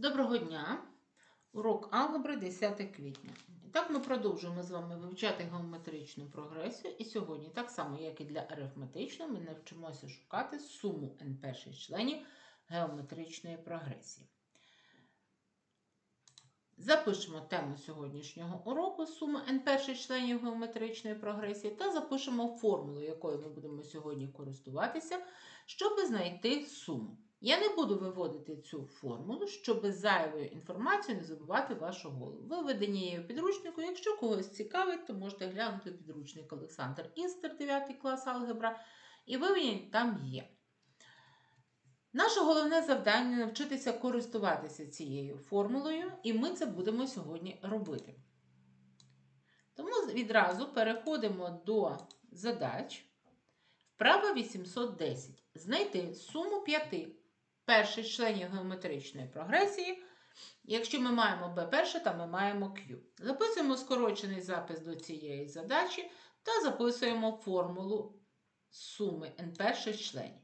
Доброго дня! Урок алгебри 10 квітня. І так ми продовжуємо з вами вивчати геометричну прогресію. І сьогодні, так само, як і для арифметичної, ми навчимося шукати суму n перших членів геометричної прогресії. Запишемо тему сьогоднішнього уроку сума n перших членів геометричної прогресії та запишемо формулу, якою ми будемо сьогодні користуватися, щоб знайти суму. Я не буду виводити цю формулу, щоб без зайвої інформації не забувати вашу голову. Виведення її у підручнику. Якщо когось цікавить, то можете глянути підручник Олександр Інстер, 9 клас алгебра, і виведення там є. Наше головне завдання навчитися користуватися цією формулою, і ми це будемо сьогодні робити. Тому відразу переходимо до задач. Вправа 810. Знайти суму 5 перших членів геометричної прогресії. Якщо ми маємо B перше, то ми маємо Q. Записуємо скорочений запис до цієї задачі та записуємо формулу суми n перших членів.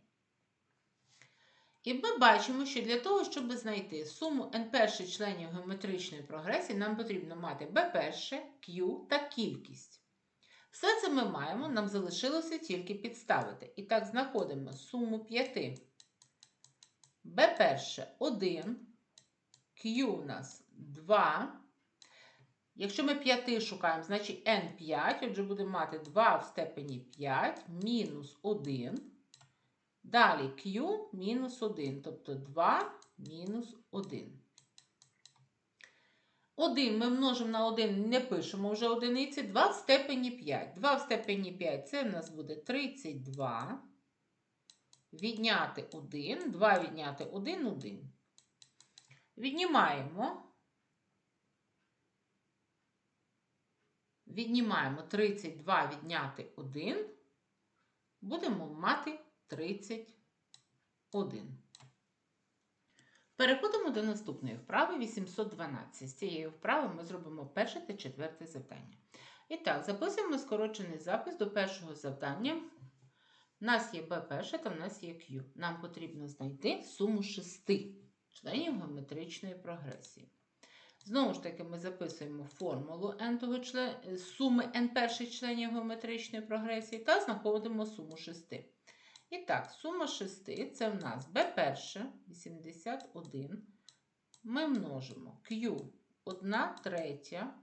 І ми бачимо, що для того, щоб знайти суму n перших членів геометричної прогресії, нам потрібно мати B перше, Q та кількість. Все це ми маємо, нам залишилося тільки підставити. І так, знаходимо суму 5. B перше 1, Q у нас 2. Якщо ми 5 шукаємо, значить n5, отже, будемо мати 2 в степені 5 мінус 1. Далі Q мінус 1, тобто 2 мінус 1. 1 ми множимо на 1, не пишемо вже одиниці. 2 в степені 5. 2 в степені 5 це в нас буде 32. Відняти 1, 2 відняти 1, 1. Віднімаємо. Віднімаємо 32 відняти 1. Будемо мати 31. Переходимо до наступної вправи 812. З цієї вправи ми зробимо перше та четверте завдання. І так, записуємо скорочений запис до першого завдання. У нас є B перше та в нас є Q. Нам потрібно знайти суму шести членів геометричної прогресії. Знову ж таки, ми записуємо формулу n член... суми n перших членів геометричної прогресії та знаходимо суму шести. І так, сума 6 це в нас b перше 81. Ми множимо Q 1 третя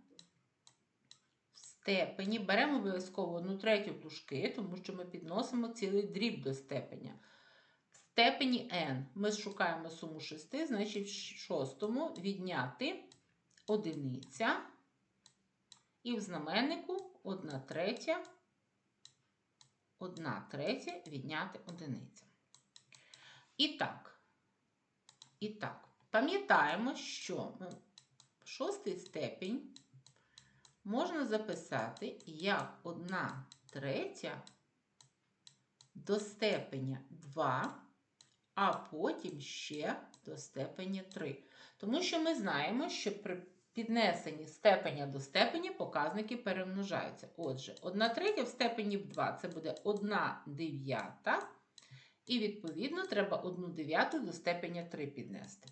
степені. Беремо обов'язково 1 третю дужки, тому що ми підносимо цілий дріб до степеня. В степені n ми шукаємо суму 6, значить в шостому відняти одиниця. І в знаменнику 1 третя 1 третя відняти одиниця. І так, і так, пам'ятаємо, що шостий степінь можна записати як 1 третя до степеня 2, а потім ще до степеня 3. Тому що ми знаємо, що при піднесенні степеня до степені показники перемножаються. Отже, 1 третя в степені 2 це буде 1 дев'ята. І, відповідно, треба 1 дев'яту до степеня 3 піднести.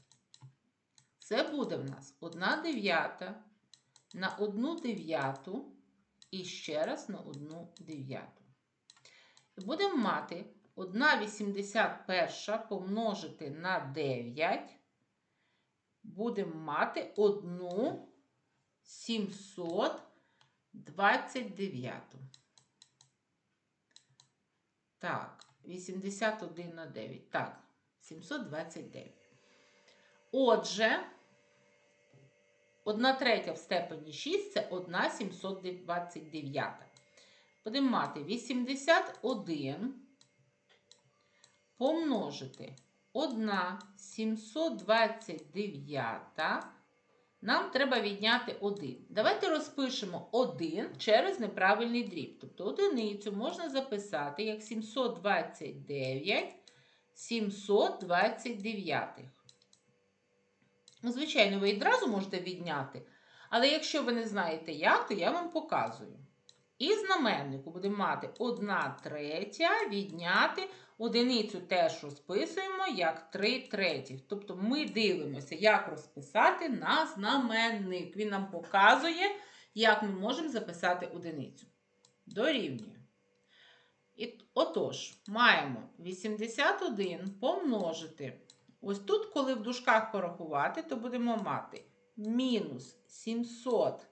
Це буде в нас 1 дев'ята на 1 дев'яту і ще раз на 1 дев'яту. Будемо мати 1 81 помножити на 9 будемо мати 1 729. Так, 81 на 9. Так, 729. Отже, 1 третя в степені 6 це 1 729. Будемо мати 81 помножити 1 729. Нам треба відняти 1. Давайте розпишемо 1 через неправильний дріб. Тобто одиницю можна записати як 729 729. Ну, Звичайно, ви відразу можете відняти. Але якщо ви не знаєте як, то я вам показую. І знаменнику будемо мати 1 третя відняти Одиницю теж розписуємо як 3 третіх. Тобто ми дивимося, як розписати на знаменник. Він нам показує, як ми можемо записати одиницю. Дорівнює. І, отож, маємо 81 помножити. Ось тут, коли в дужках порахувати, то будемо мати мінус 700,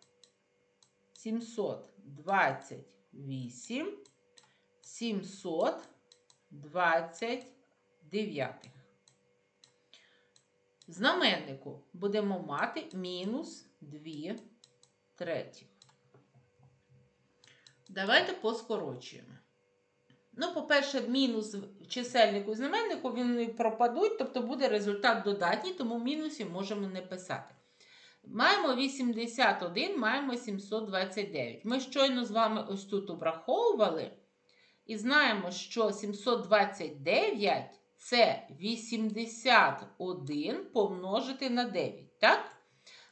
728, 729. В знаменнику будемо мати мінус 2 третіх. Давайте поскорочуємо. Ну, по-перше, мінус чисельнику і знаменнику він пропадуть, тобто буде результат додатній, тому мінусів можемо не писати. Маємо 81, маємо 729. Ми щойно з вами ось тут обраховували. І знаємо, що 729 це 81 помножити на 9. Так?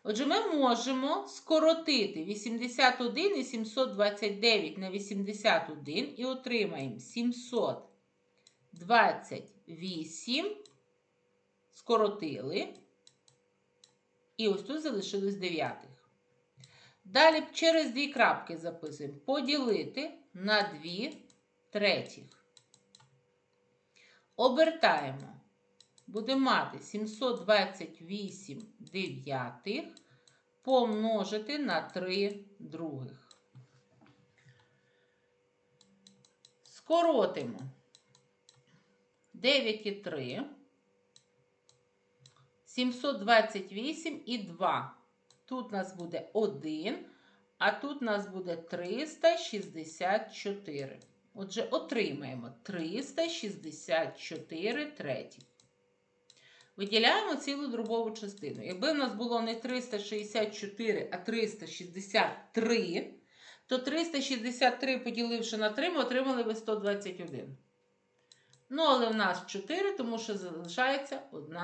Отже, ми можемо скоротити 81 і 729 на 81 і отримаємо 728, скоротили. І ось тут залишилось дев'ятих. Далі через дві крапки записуємо. Поділити на 2 третіх. Обертаємо. Будемо мати 728 дев'ятих помножити на 3 других. Скоротимо 9 і 3, 728 і 2. Тут у нас буде 1, а тут у нас буде 364. Отже, отримаємо 364 треті. Виділяємо цілу дробову частину. Якби в нас було не 364, а 363, то 363, поділивши на 3, ми отримали би 121. Ну, але в нас 4, тому що залишається 1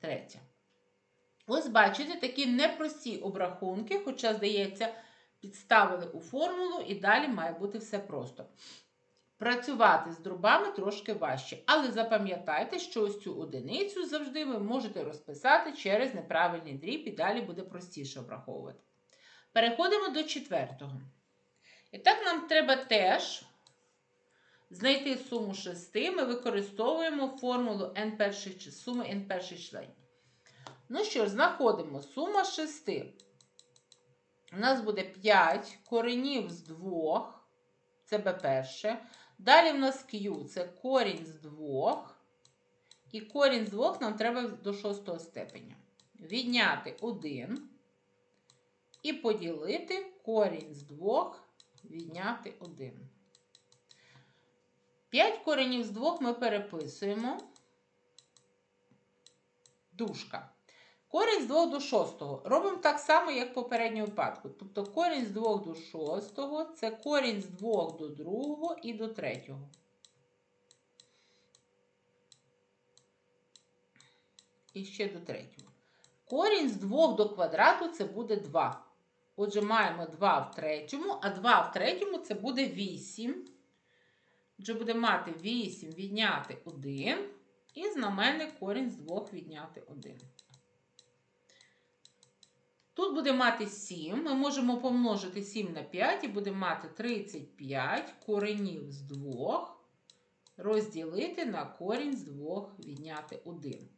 третя. Ось бачите, такі непрості обрахунки, хоча, здається, підставили у формулу і далі має бути все просто. Працювати з дробами трошки важче, але запам'ятайте, що ось цю одиницю завжди ви можете розписати через неправильний дріб, і далі буде простіше обраховувати. Переходимо до четвертого. І так, нам треба теж знайти суму 6. Ми використовуємо формулу n перших, суми n перших членів. Ну що ж, знаходимо сума 6. У нас буде 5 коренів з 2. Це b перше. Далі в нас Q це корінь з 2. І корінь з 2 нам треба до шостого степеня. Відняти 1 і поділити корінь з 2, відняти 1. 5 коренів з 2 ми переписуємо. Дужка. Корінь з 2 до 6 робимо так само, як в попередньому випадку. Тобто корінь з 2 до 6 це корінь з 2 до 2 і до 3. І ще до 3. Корінь з 2 до квадрату це буде 2. Отже, маємо 2 в третьому, а 2 в третьому це буде 8. Отже, будемо мати 8 відняти 1. І знаменник корінь з 2 відняти 1. Тут буде мати 7. Ми можемо помножити 7 на 5 і будемо мати 35 коренів з 2 розділити на корінь з 2 відняти 1.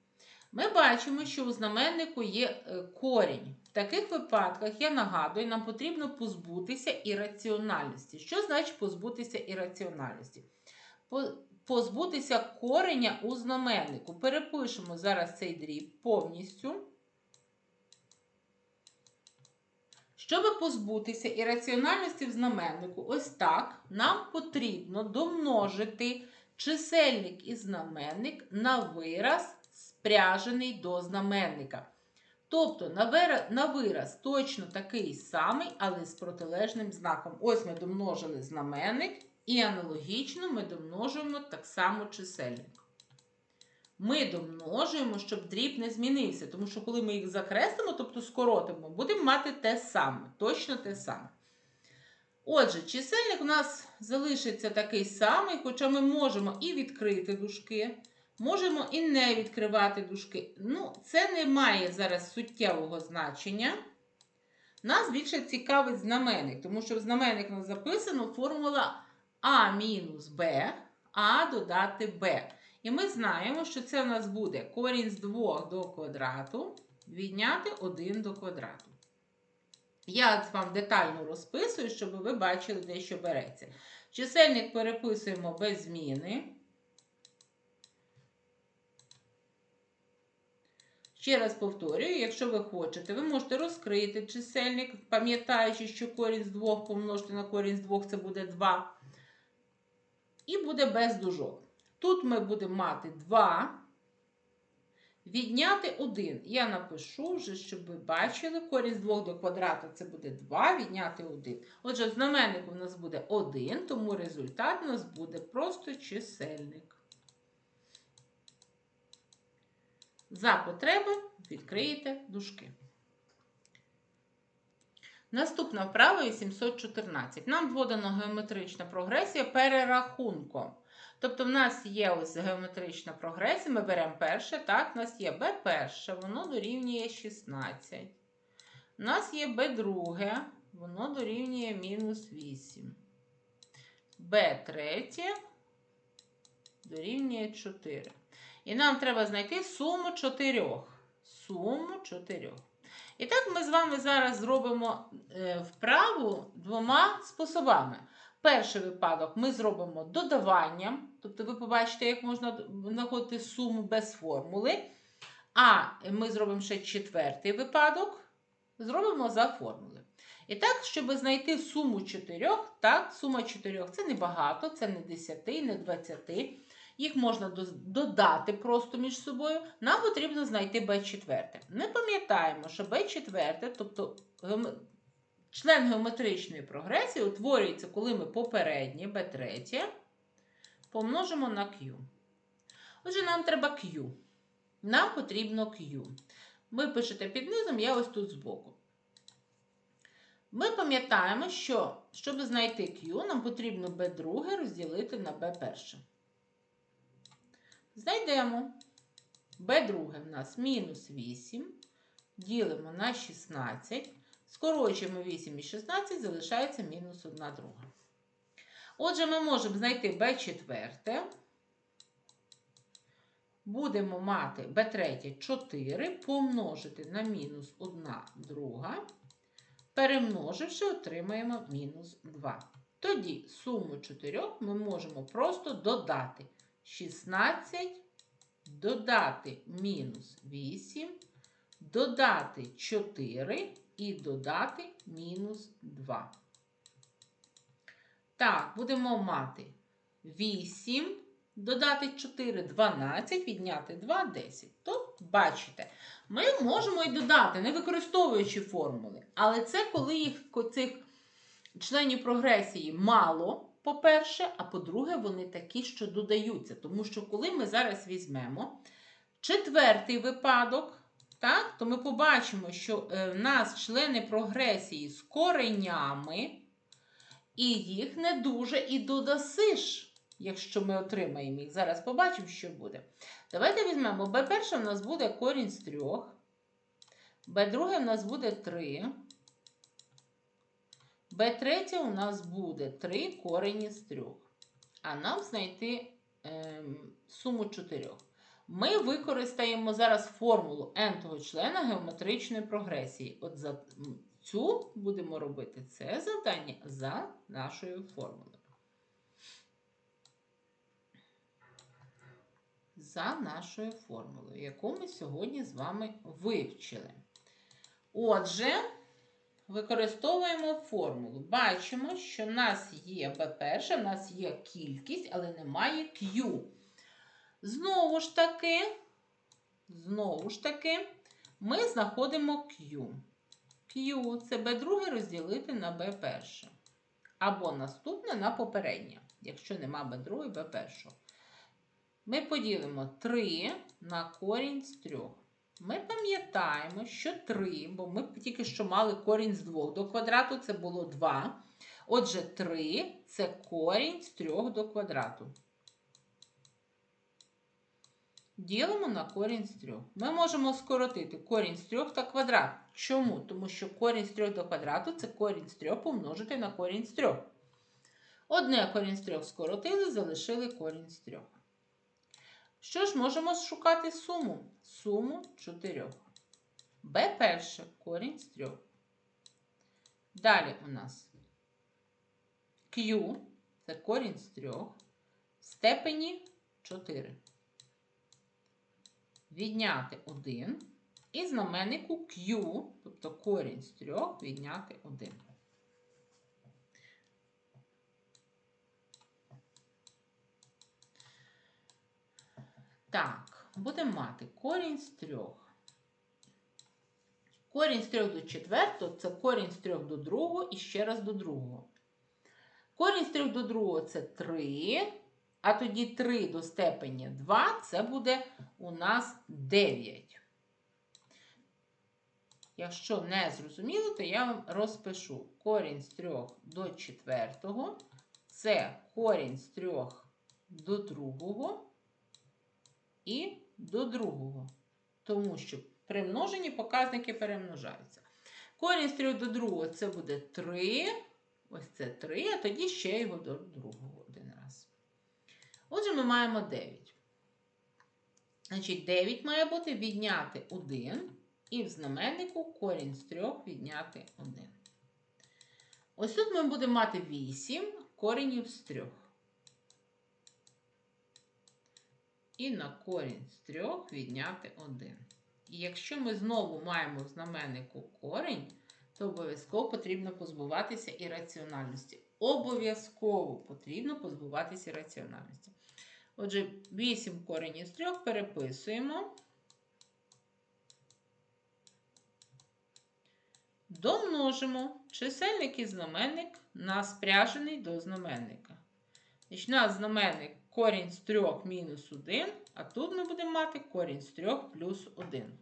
Ми бачимо, що у знаменнику є корінь. В таких випадках, я нагадую, нам потрібно позбутися ірраціональності. Що значить позбутися ірраціональності? Позбутися кореня у знаменнику. Перепишемо зараз цей дріб повністю. Щоб позбутися ірраціональності в знаменнику, ось так нам потрібно домножити чисельник і знаменник на вираз, спряжений до знаменника. Тобто на вираз точно такий самий, але з протилежним знаком. Ось ми домножили знаменник, і аналогічно ми домножуємо так само чисельник. Ми домножуємо, щоб дріб не змінився, тому що коли ми їх закреслимо, тобто скоротимо, будемо мати те саме, точно те саме. Отже, чисельник у нас залишиться такий самий, хоча ми можемо і відкрити дужки, можемо і не відкривати дужки. Ну, це не має зараз суттєвого значення. Нас більше цікавить знаменник, тому що в знаменник нас записано формула А мінус Б, А додати Б. І ми знаємо, що це у нас буде корінь з 2 до квадрату відняти 1 до квадрату. Я вам детально розписую, щоб ви бачили, де що береться. Чисельник переписуємо без зміни. Ще раз повторюю, якщо ви хочете, ви можете розкрити чисельник, пам'ятаючи, що корінь з 2 помножити на корінь з 2 це буде 2. І буде без дужок. Тут ми будемо мати 2. Відняти 1. Я напишу вже, щоб ви бачили. Корінь з 2 до квадрату це буде 2, відняти 1. Отже, в знаменнику у нас буде 1, тому результат у нас буде просто чисельник. За потреби відкриєте дужки. Наступна вправа 814. Нам вводена геометрична прогресія перерахунком. Тобто, в нас є ось геометрична прогресія, ми беремо перше, так, у нас є b перше, воно дорівнює 16. У нас є b друге, воно дорівнює мінус 8. b третє дорівнює 4. І нам треба знайти суму чотирьох. Суму чотирьох. І так ми з вами зараз зробимо е, вправу двома способами. Перший випадок ми зробимо додаванням, тобто ви побачите, як можна знаходити суму без формули. А ми зробимо ще четвертий випадок, зробимо за формули. І так, щоб знайти суму чотирьох, так, сума чотирьох це не багато, це не 10, не 20. Їх можна додати просто між собою. Нам потрібно знайти b4. Ми пам'ятаємо, що b4, тобто член геометричної прогресії, утворюється, коли ми попереднє b3 помножимо на q. Отже, нам треба q. Нам потрібно q. Ви пишете під низом, я ось тут збоку. Ми пам'ятаємо, що щоб знайти Q, нам потрібно b2 розділити на b1. Знайдемо b2 в нас мінус 8, ділимо на 16, скорочуємо 8 і 16, залишається мінус 1 друга. Отже, ми можемо знайти b4. Будемо мати b3 4 помножити на мінус 1 друга. Перемноживши, отримаємо мінус 2. Тоді суму 4 ми можемо просто додати. 16, додати мінус 8, додати 4 і додати мінус 2. Так, будемо мати 8, додати 4, 12, відняти 2, 10. То, бачите, ми можемо і додати, не використовуючи формули. Але це коли їх цих членів прогресії мало по-перше, а по-друге, вони такі, що додаються. Тому що, коли ми зараз візьмемо четвертий випадок, так, то ми побачимо, що е, в нас члени прогресії з коренями, і їх не дуже і додасиш, якщо ми отримаємо їх. Зараз побачимо, що буде. Давайте візьмемо b1 у нас буде корінь з трьох, b2 у нас буде 3. B3 у нас буде 3 корені з 3. А нам знайти е, суму 4. Ми використаємо зараз формулу n-того члена геометричної прогресії. От за цю будемо робити це завдання за нашою формулою. За нашою формулою, яку ми сьогодні з вами вивчили. Отже, використовуємо формулу. Бачимо, що в нас є B1, в нас є кількість, але немає Q. Знову ж таки, знову ж таки, ми знаходимо Q. Q це B2 розділити на B1. Або наступне на попереднє, якщо нема B2, B1. Ми поділимо 3 на корінь з 3. Ми пам'ятаємо, що 3, бо ми тільки що мали корінь з 2 до квадрату, це було 2. Отже, 3 це корінь з 3 до квадрату. Ділимо на корінь з 3. Ми можемо скоротити корінь з 3 та квадрат. Чому? Тому що корінь з 3 до квадрату це корінь з 3 помножити на корінь з 3. Одне корінь з 3 скоротили, залишили корінь з 3. Що ж, можемо шукати суму? Суму 4. b перше корінь з 3. Далі у нас Q це корінь з 3 в степені 4. Відняти 1 і знаменнику Q, тобто корінь з 3, відняти 1. Так, будемо мати корінь з 3. Корінь з 3 до 4 це корінь з 3 до 2 і ще раз до 2. Корінь з 3 до 2 це 3, а тоді 3 до степені 2 це буде у нас 9. Якщо не зрозуміло, то я вам розпишу. Корінь з 3 до 4 це корінь з 3 до 2 і до 2. Тому що при множенні показники перемножаються. Корінь з 3 до 2 це буде 3. Ось це 3, а тоді ще його до другого один раз. Отже, ми маємо 9. Значить, 9 має бути відняти 1, і в знаменнику корінь з 3 відняти 1. Ось тут ми будемо мати 8 коренів з 3. І на корінь з 3 відняти 1. І якщо ми знову маємо в знаменнику корінь, то обов'язково потрібно позбуватися ірраціональності. Обов'язково потрібно позбуватися раціональності. Отже, 8 коренів з 3 переписуємо. Домножимо чисельник і знаменник на спряжений до знаменника. Значить, у нас знаменник корінь з 3 мінус 1, а тут ми будемо мати корінь з 3 плюс 1.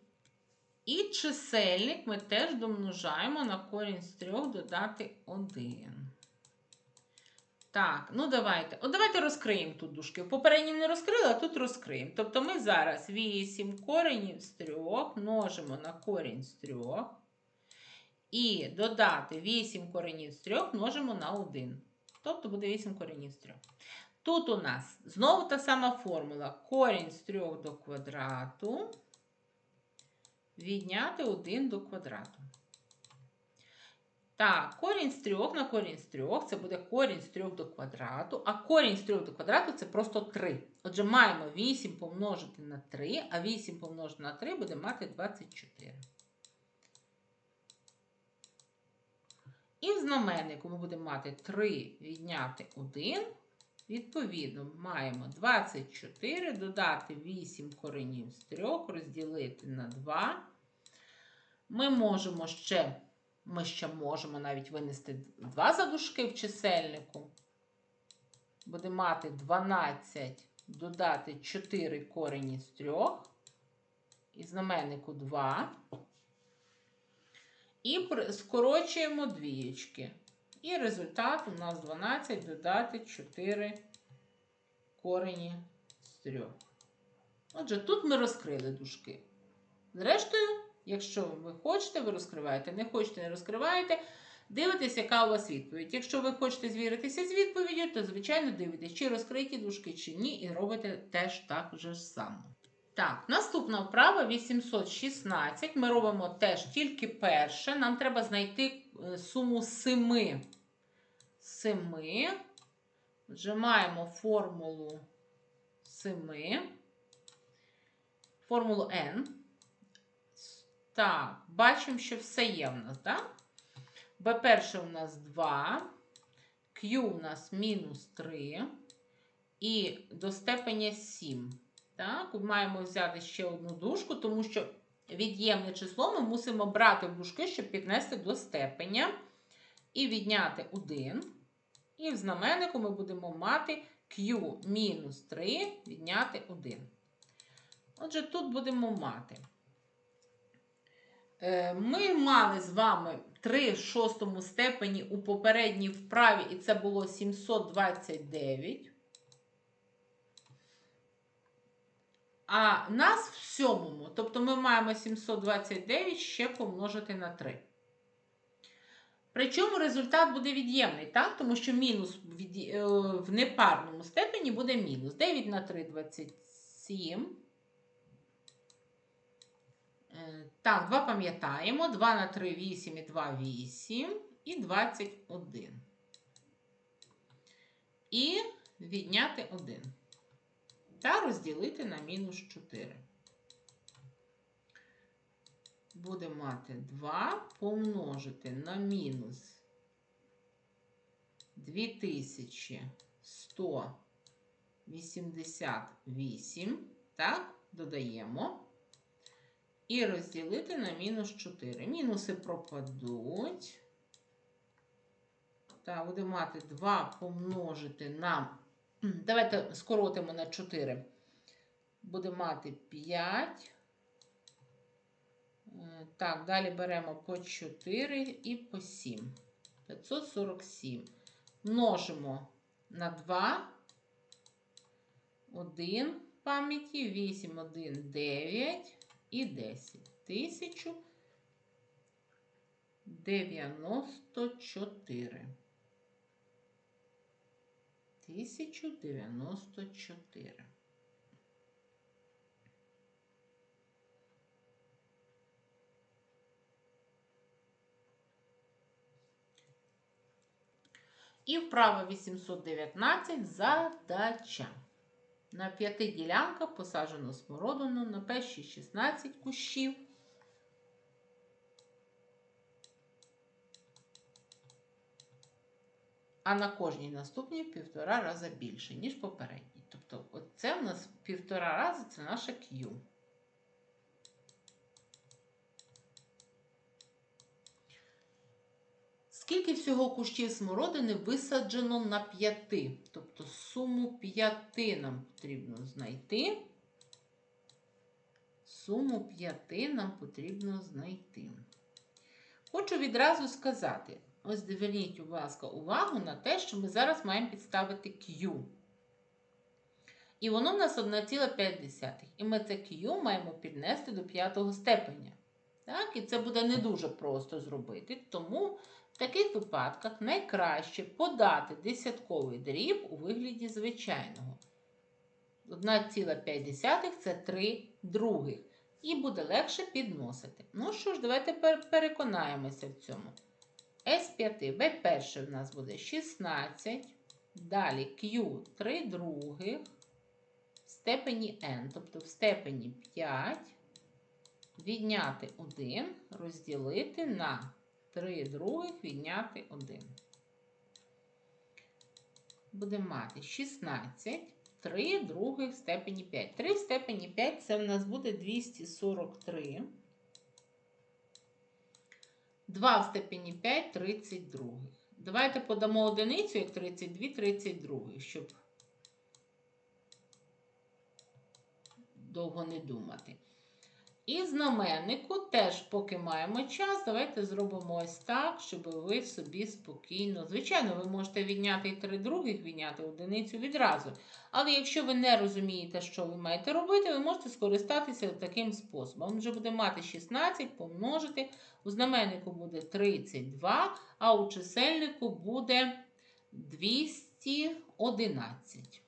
І чисельник ми теж домножаємо на корінь з 3 додати 1. Так, ну давайте. От давайте розкриємо тут дужки. В не розкрили, а тут розкриємо. Тобто ми зараз 8 коренів з 3 множимо на корінь з 3. І додати 8 коренів з 3 множимо на 1. Тобто буде 8 коренів з 3. Тут у нас знову та сама формула. Корінь з 3 до квадрату. Відняти 1 до квадрату. Так, корінь з 3 на корінь з 3 це буде корінь з 3 до квадрату, а корінь з 3 до квадрату це просто 3. Отже, маємо 8 помножити на 3, а 8 помножити на 3 буде мати 24. І в знаменнику ми будемо мати 3 відняти 1. Відповідно, маємо 24, додати 8 коренів з 3, розділити на 2. Ми можемо ще, ми ще можемо навіть винести 2 задушки в чисельнику. Будемо мати 12, додати 4 корені з 3. І знаменнику 2. І скорочуємо двієчки. І результат у нас 12 додати 4 корені з 3. Отже, тут ми розкрили дужки. Зрештою, якщо ви хочете, ви розкриваєте. Не хочете, не розкриваєте. Дивитесь, яка у вас відповідь. Якщо ви хочете звіритися з відповіддю, то, звичайно, дивитесь, чи розкриті дужки, чи ні, і робите теж так же само. Так, наступна вправа 816. Ми робимо теж тільки перше. Нам треба знайти суму 7. 7. Отже, маємо формулу 7. Формулу n. Так, бачимо, що все є в нас, так? b перше у нас 2, Q у нас мінус 3 і до степеня 7. Так, маємо взяти ще одну дужку, тому що від'ємне число ми мусимо брати в дужки, щоб піднести до степеня. І відняти 1. І в знаменнику ми будемо мати Q мінус 3 відняти 1. Отже, тут будемо мати Е, Ми мали з вами 3 в шостому степені у попередній вправі, і це було 729. А нас в сьомому, тобто ми маємо 729 ще помножити на 3. Причому результат буде від'ємний, так? тому що мінус від, е, в непарному степені буде мінус. 9 на 3 27. Е, Так, 2 пам'ятаємо. 2 на 3 8 і 2 8 і 21. І відняти 1. Та розділити на мінус 4. Будемо мати 2 помножити на мінус 2188. Так, додаємо. І розділити на мінус 4. Мінуси пропадуть. Так, будемо мати 2 помножити на. Давайте скоротимо на 4. Будемо мати 5. Е, Так, далі беремо по 4 і по 7. 547. Множимо на 2. 1 пам'яті, 8, 1, 9 і 10. 1094. 1094. І вправа 819 задача. На п'яти ділянках посаджено смородину на перші 16 кущів. А на кожній наступній в півтора рази більше, ніж попередній. Тобто, оце в нас півтора рази це наша Q. Скільки всього кущів смородини висаджено на п'яти? Тобто суму п'яти нам потрібно знайти. Суму п'яти нам потрібно знайти. Хочу відразу сказати: ось зверніть, будь ласка, увагу на те, що ми зараз маємо підставити Q. І воно в нас 1,5. І ми це Q маємо піднести до п'ятого степеня. Так? І це буде не дуже просто зробити. Тому в таких випадках найкраще подати десятковий дріб у вигляді звичайного. 1,5 це 3 других. І буде легше підносити. Ну що ж, давайте переконаємося в цьому. С5, Б1 в нас буде 16. Далі Q 3 других в степені n, тобто в степені 5. Відняти 1, розділити на 3 других, відняти 1. Будемо мати 16. 3 других в степені 5. 3 в степені 5 це в нас буде 243. 2 в степені 5 32. Давайте подамо одиницю як 32, 32, щоб довго не думати. І знаменнику теж, поки маємо час, давайте зробимо ось так, щоб ви собі спокійно. Звичайно, ви можете відняти і три других, відняти одиницю відразу. Але якщо ви не розумієте, що ви маєте робити, ви можете скористатися таким способом. Вже буде мати 16, помножити. У знаменнику буде 32, а у чисельнику буде 211.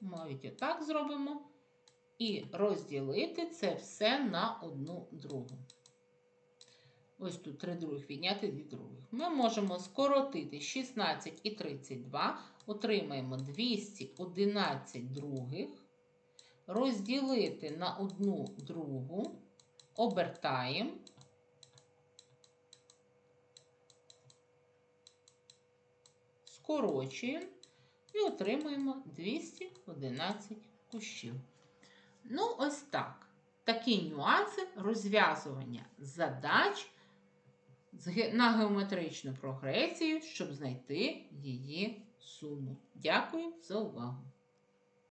Навіть отак зробимо. І розділити це все на одну другу. Ось тут 3 других відняти 2 других. Ми можемо скоротити 16 і 32, отримаємо 211 других, розділити на одну другу, обертаємо. Скорочуємо і отримуємо 211 кущів. Ну, ось так. Такі нюанси розв'язування задач на геометричну прогресію, щоб знайти її суму. Дякую за увагу!